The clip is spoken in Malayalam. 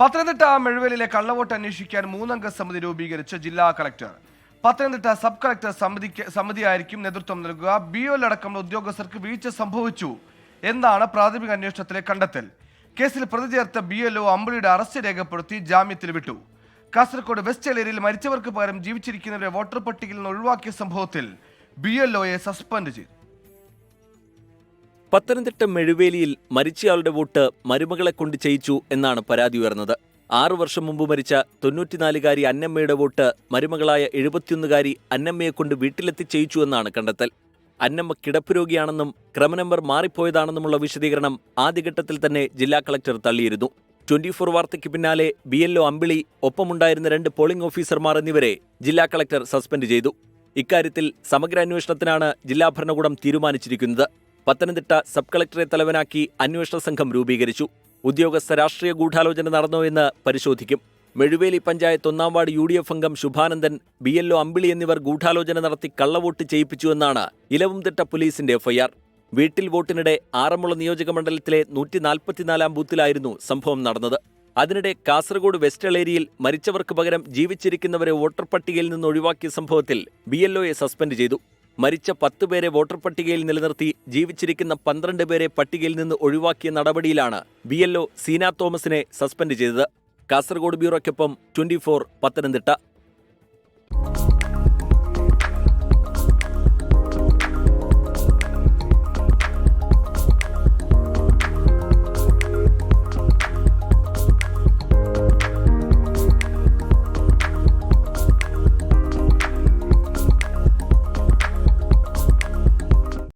പത്തനംതിട്ട മെഴുവേലിലെ കള്ളവോട്ട് അന്വേഷിക്കാൻ മൂന്നംഗ സമിതി രൂപീകരിച്ച ജില്ലാ കളക്ടർ. പത്തനംതിട്ട സബ് കളക്ടർ സമിതിക്ക് സമിതിയായിരിക്കും നേതൃത്വം നൽകുക. ബി ഒ അടക്കമുള്ള ഉദ്യോഗസ്ഥർക്ക് വീഴ്ച സംഭവിച്ചു എന്നാണ് പ്രാഥമിക അന്വേഷണത്തിലെ കണ്ടെത്തൽ. കേസിൽ പ്രതി ചേർത്ത ബി എൽ ഒ അമ്പിളിയുടെ അറസ്റ്റ് രേഖപ്പെടുത്തി ജാമ്യത്തിൽ വിട്ടു. കാസർഗോഡ് വെസ്റ്റ് ഏരിയയിൽ മരിച്ചവർക്ക് പകരം ജീവിച്ചിരിക്കുന്നവരെ വോട്ടർ പട്ടികയിൽ നിന്ന് ഒഴിവാക്കിയ സംഭവത്തിൽ ബി എൽ ഒയെ സസ്പെൻഡ് ചെയ്തു. പത്തനംതിട്ട മെഴുവേലിയിൽ മരിച്ചയാളുടെ വോട്ട് മരുമകളെ കൊണ്ട് ചെയ്യിച്ചു എന്നാണ് പരാതി ഉയർന്നത്. ആറു വർഷം മുമ്പ് മരിച്ച തൊണ്ണൂറ്റിനാലുകാരി അന്നമ്മയുടെ വോട്ട് മരുമകളായ എഴുപത്തിയൊന്നുകാരി അന്നമ്മയെ കൊണ്ട് വീട്ടിലെത്തി ചെയ്യിച്ചു എന്നാണ് കണ്ടെത്തൽ. അന്നമ്മ കിടപ്പ് രോഗിയാണെന്നും ക്രമനമ്പർ മാറിപ്പോയതാണെന്നുമുള്ള വിശദീകരണം ആദ്യഘട്ടത്തിൽ തന്നെ ജില്ലാ കളക്ടർ തള്ളിയിരുന്നു. ട്വന്റി ഫോർ വാർത്തയ്ക്ക് പിന്നാലെ ബി എൽ ഒ അമ്പിളി ഒപ്പമുണ്ടായിരുന്ന രണ്ട് പോളിംഗ് ഓഫീസർമാർ എന്നിവരെ ജില്ലാ കളക്ടർ സസ്പെൻഡ് ചെയ്തു. ഇക്കാര്യത്തിൽ സമഗ്ര അന്വേഷണത്തിനാണ് ജില്ലാ ഭരണകൂടം തീരുമാനിച്ചിരിക്കുന്നത്. പത്തനംതിട്ട സബ് കളക്ടറെ തലവനാക്കി അന്വേഷണ സംഘം രൂപീകരിച്ചു. ഉദ്യോഗസ്ഥ രാഷ്ട്രീയ ഗൂഢാലോചന നടന്നോ എന്ന് പരിശോധിക്കും. മെഴുവേലി പഞ്ചായത്ത് ഒന്നാം വാർഡ് യു ഡി എഫ് അംഗം ശുഭാനന്ദൻ ബി എൽഒ അമ്പിളി എന്നിവർ ഗൂഢാലോചന നടത്തി കള്ളവോട്ട് ചെയ്യിപ്പിച്ചുവെന്നാണ് ഇലവുംതിട്ട പോലീസിന്റെ എഫ്ഐആർ വീട്ടിൽ വോട്ടിനിടെ ആറന്മുള നിയോജക മണ്ഡലത്തിലെ നൂറ്റി നാൽപ്പത്തിനാലാം ബൂത്തിലായിരുന്നു സംഭവം നടന്നത്. അതിനിടെ കാസർഗോഡ് വെസ്റ്റ് എളേരിയിൽ മരിച്ചവർക്ക് പകരം ജീവിച്ചിരിക്കുന്നവരെ വോട്ടർ പട്ടികയിൽ നിന്ന് ഒഴിവാക്കിയ സംഭവത്തിൽ ബി സസ്പെൻഡ് ചെയ്തു. മരിച്ച പത്ത് പേരെ വോട്ടർ പട്ടികയിൽ നിലനിർത്തി ജീവിച്ചിരിക്കുന്ന പന്ത്രണ്ട് പേരെ പട്ടികയിൽ നിന്ന് ഒഴിവാക്കിയ നടപടിയിലാണ് ബി എൽഒ സീന തോമസിനെ സസ്പെൻഡ് ചെയ്തത്. കാസർഗോഡ് ബ്യൂറോയ്ക്കൊപ്പം ട്വന്റി ഫോർ പത്തനംതിട്ട.